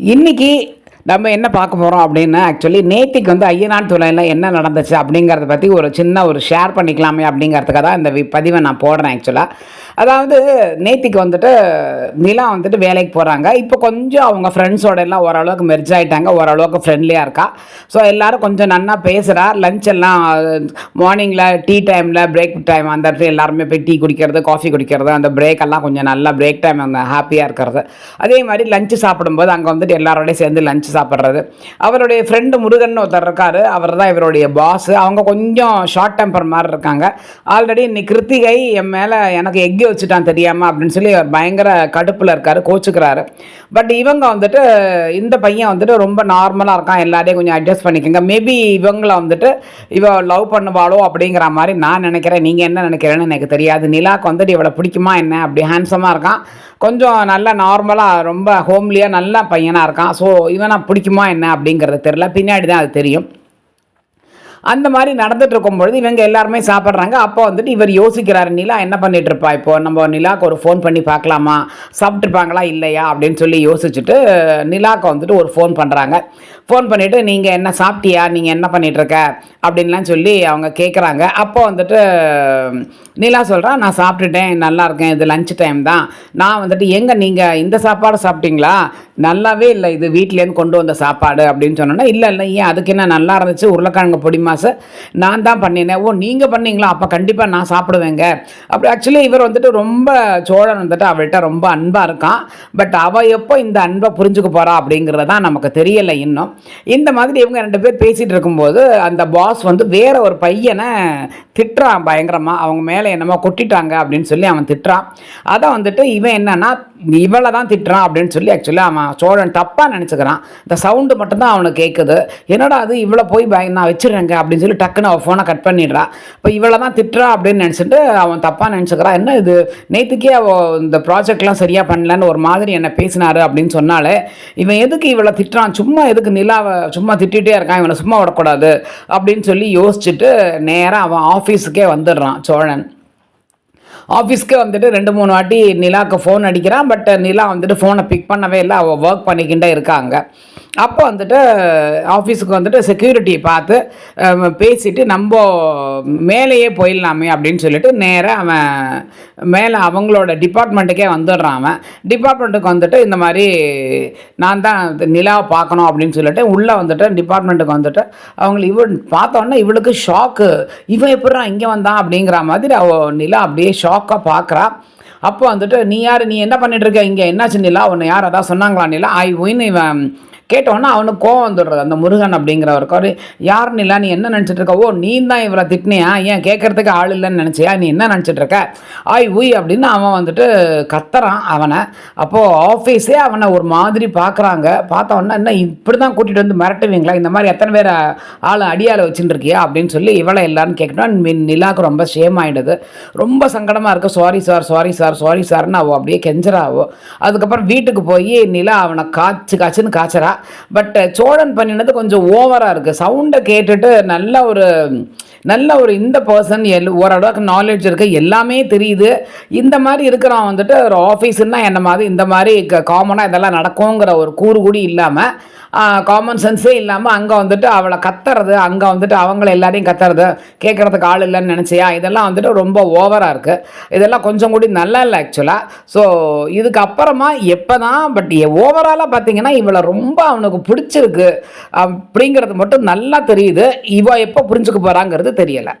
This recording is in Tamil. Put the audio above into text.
இன்னைக்கு நம்ம என்ன பார்க்க போகிறோம் அப்படின்னு ஆக்சுவலி நேத்திக்கு வந்து ஐயனான் துளையில் என்ன நடந்துச்சு அப்படிங்கிறத பற்றி ஒரு சின்ன ஒரு ஷேர் பண்ணிக்கலாமே அப்படிங்கிறதுக்காக தான் இந்த வி- பதிவை நான் போடுறேன் ஆக்சுவலாக அதாவது நேத்திக்கு வந்துட்டு நிலா வந்துட்டு வேலைக்கு போகிறாங்க இப்போ கொஞ்சம் அவங்க ஃப்ரெண்ட்ஸோட எல்லாம் ஓரளவுக்கு மெர்ஜ் ஆகிட்டாங்க ஓரளவுக்கு ஃப்ரெண்ட்லியாக இருக்கா. ஸோ எல்லோரும் கொஞ்சம் நன்னா பேசுகிறா லஞ்ச் எல்லாம் மார்னிங்கில் டீ டைமில் பிரேக் டைம் அந்த இடத்துல எல்லாருமே போய் டீ குடிக்கிறது காஃபி குடிக்கிறது அந்த பிரேக் எல்லாம் கொஞ்சம் நல்லா பிரேக் டைம் அங்கே ஹாப்பியாக இருக்கிறது. அதே மாதிரி லஞ்சு சாப்பிடும்போது அங்கே வந்துட்டு எல்லாரோடய சேர்ந்து லஞ்ச் சாப்பிட்றது. அவருடைய ஃப்ரெண்டு முருகன் ஒருத்தர் இருக்கார். அவர் தான் இவருடைய பாஸ் அவங்க கொஞ்சம் ஷார்ட் டெம்பர் மாதிரி இருக்காங்க. ஆல்ரெடி இன்னைக்கு கிருத்திகை என் மேலே எனக்கு எக்கி வச்சுட்டான் தெரியாமல் அப்படின்னு சொல்லி அவர் பயங்கர கடுப்பில் இருக்கார் கோச்சுக்கிறாரு. பட் இவங்க வந்துட்டு இந்த பையன் வந்துட்டு ரொம்ப நார்மலாக இருக்கான். எல்லாரையும் கொஞ்சம் அட்ஜஸ்ட் பண்ணிக்கோங்க. மேபி இவங்கள வந்துட்டு இவ லவ் பண்ணுவாளோ அப்படிங்கிற மாதிரி நான் நினைக்கிறேன். நீங்கள் என்ன நினைக்கிறேன்னு எனக்கு தெரியாது. நிலாக்கு வந்துட்டு இவளை பிடிக்குமா என்ன? அப்படி ஹேண்ட்ஸமாக இருக்கான். கொஞ்சம் நல்லா நார்மலாக ரொம்ப ஹோம்லியாக நல்ல பையனாக இருக்கான். ஸோ இவனை பிடிக்குமா என்ன அப்படிங்கிறது தெரில பின்னாடி தான் அது தெரியும். அந்த மாதிரி நடந்துட்டு இருக்கும் பொழுது இவங்க எல்லாருமே சாப்பிட்றாங்க. அப்போ வந்துட்டு இவர் யோசிக்கிறாரு நிலா என்ன பண்ணிட்டு இருப்பா இப்போ? நம்ம நிலாக்கு ஒரு ஃபோன் பண்ணி பார்க்கலாமா? சாப்பிட்ருப்பாங்களா இல்லையா? அப்படின்னு சொல்லி யோசிச்சுட்டு நிலாக்கு வந்துட்டு ஒரு ஃபோன் பண்ணுறாங்க ஃபோன் பண்ணிவிட்டு நீங்கள் என்ன சாப்பிட்டியா? நீங்கள் என்ன பண்ணிகிட்ருக்க இருக்க? அப்படின்லாம் சொல்லி அவங்க கேட்குறாங்க அப்போ வந்துட்டு நிலா சொல்கிறான் நான் சாப்பிட்டுட்டேன் நல்லா இருக்கேன். இது லஞ்ச் டைம் தான். நான் வந்துட்டு எங்கே நீங்கள் இந்த சாப்பாடு சாப்பிட்டீங்களா? நல்லாவே இல்லை இது வீட்டிலேருந்து கொண்டு வந்த சாப்பாடு அப்படின்னு சொன்னோன்னா இல்லை இல்லை ஏன் அதுக்கு என்ன நல்லா இருந்துச்சு உருளைக்கிழங்கு பொடி மாசு? நான் தான் பண்ணினேன். ஓ நீங்கள் பண்ணீங்களா? அப்போ கண்டிப்பாக நான் சாப்பிடுவேங்க. அப்படி ஆக்சுவலி இவர் வந்துட்டு ரொம்ப சோழன் வந்துட்டு அவள்கிட்ட ரொம்ப அன்பாக இருக்கான். பட் அவள் எப்போ இந்த அன்பை புரிஞ்சுக்க போகிறா அப்படிங்கிறது தான் நமக்கு தெரியலை இன்னும். இந்த மாதிரி இவங்க ரெண்டு பேர் பேசிகிட்டு இருக்கும்போது அந்த பாஸ் வந்து வேற ஒரு பையனை திட்டுறான் பயங்கரமாக அவங்க மேலே என்னமோ கொட்டிட்டாங்க அப்படின்னு சொல்லி அவன் திட்டுறான். அதை வந்துட்டு இவன் என்னன்னா இவளை தான் திட்டுறான் அப்படின்னு சொல்லி ஆக்சுவலாக அவன் சோழன் தப்பாக நினச்சிக்கிறான். இந்த சவுண்டு மட்டும்தான் அவனுக்கு கேட்குது என்னடா அது? இவ்வளோ போய் பய நான் வச்சிடுறேங்க அப்படின்னு சொல்லி டக்குன்னு அவன் ஃபோனை கட் பண்ணிடுறான் இப்போ இவ்வளோ தான் திட்டுறா அப்படின்னு நினச்சிட்டு அவன் தப்பாக நினச்சிக்கிறான். என்ன இது? நேற்றுக்கே அவள் இந்த ப்ராஜெக்ட்லாம் சரியாக பண்ணலன்னு ஒரு மாதிரி என்னை பேசினாரு அப்படின்னு சொன்னாலே இவன் எதுக்கு இவ்வளோ திட்டுறான்? சும்மா எதுக்கு நிலாவை சும்மா திட்டிகிட்டே இருக்கான். இவனை சும்மா விடக்கூடாது அப்படின்னு சொல்லி யோசிச்சுட்டு நேராக அவன் ஆஃபீஸுக்கே வந்துடுறான் சோழன். ஆஃபீஸ்க்கு வந்துட்டு ரெண்டு மூணு வாட்டி நிலாவுக்கு ஃபோன் அடிக்கிறான் பட் நிலா வந்துட்டு ஃபோனை பிக் பண்ணவே இல்லை. அவள் ஒர்க் பண்ணிக்கிட்டே இருக்காங்க. அப்போ வந்துட்டு ஆஃபீஸுக்கு வந்துட்டு செக்யூரிட்டியை பார்த்து பேசிட்டு நம்ம மேலேயே போயிடலாமே அப்படின்னு சொல்லிட்டு நேராக அவன் மேலே அவங்களோட டிபார்ட்மெண்ட்டுக்கே வந்துடுறான் அவன். டிபார்ட்மெண்ட்டுக்கு வந்துட்டு இந்த மாதிரி நான் தான் நிலாவை பார்க்கணும் அப்படின்னு சொல்லிட்டு உள்ளே வந்துட்டு டிபார்ட்மெண்ட்டுக்கு வந்துட்டு அவங்கள இவன் பார்த்தோன்னே இவளுக்கு ஷாக்கு இவன் எப்படிறா இங்கே வந்தான் அப்படிங்கிற மாதிரி அவள் நிலா அப்படியே ஷாக் ஷாக்காக பார்க்குறா அப்போ வந்துட்டு நீ யார்? நீ என்ன பண்ணிட்டு இருக்க? இங்கே என்னாச்சு நிலா? உன்னை யார் அதான் சொன்னாங்களா நிலா? ஐ ஒயின்னு இவன். கேட்டோன்னா அவனுக்கு கோவம் வந்துடுறது. அந்த முருகன் அப்படிங்கிறவருக்கு ஒரு யார் நிலா நீ என்ன நினச்சிட்டு இருக்க? ஓ நீ தான் இவரை திட்டினியா? ஏன் கேட்கறதுக்கு ஆள் இல்லைன்னு நினச்சியா? நீ என்ன நினச்சிட்டு இருக்க? ஆய் உய் அப்படின்னு அவன் வந்துட்டு கத்துறான் அவனை. அப்போது ஆஃபீஸே அவனை ஒரு மாதிரி பார்க்குறாங்க பார்த்தவொன்னா என்ன இப்படி தான் கூட்டிகிட்டு வந்து மிரட்டுவீங்களா? இந்த மாதிரி எத்தனை பேர் ஆள் அடியால் வச்சுட்டு இருக்கியா அப்படின்னு சொல்லி இவளை இல்லைன்னு கேட்கணும் நிலாவுக்கு ரொம்ப ஷேம் ஆகிடுது ரொம்ப சங்கடமாக இருக்குது sorry sir sorry sir sorry சார்னு அவள் அப்படியே கெஞ்சராவோ அதுக்கப்புறம் வீட்டுக்கு போய் நிலா அவனை காய்ச்சி காய்ச்சின்னு காய்ச்சறா. பட் uh, சோழன் பண்ணினது கொஞ்சம் ஓவராக இருக்குது சவுண்டை கேட்டுட்டு நல்ல ஒரு நல்ல ஒரு இந்த பர்சன் எல் ஓரளவுக்கு நாலேஜ் இருக்குது எல்லாமே தெரியுது. இந்த மாதிரி இருக்கிறவன் வந்துட்டு ஒரு ஆஃபீஸுன்னா என்ன மாதிரி இந்த மாதிரி காமனாக இதெல்லாம் நடக்குங்கிற ஒரு கூறு கூடி இல்லாமல் காமன் சென்ஸே இல்லாமல் அங்கே வந்துட்டு அவளை கத்துறது அங்கே வந்துட்டு அவங்கள எல்லாரையும் கத்துறது கேட்குறதுக்கு ஆள் இல்லைன்னு நினச்சியா? இதெல்லாம் வந்துட்டு ரொம்ப ஓவராக இருக்குது இதெல்லாம் கொஞ்சம் கூடி நல்லா இல்லை ஆக்சுவலாக ஸோ இதுக்கப்புறமா எப்போ தான் பட் ஓவராலாக பார்த்தீங்கன்னா இவளை ரொம்ப அவனுக்கு பிடிச்சிருக்கு அப்படிங்கிறது மட்டும் நல்லா தெரியுது. இவ எப்போ புரிஞ்சுக்க போகிறாங்கிறது தெரியலை.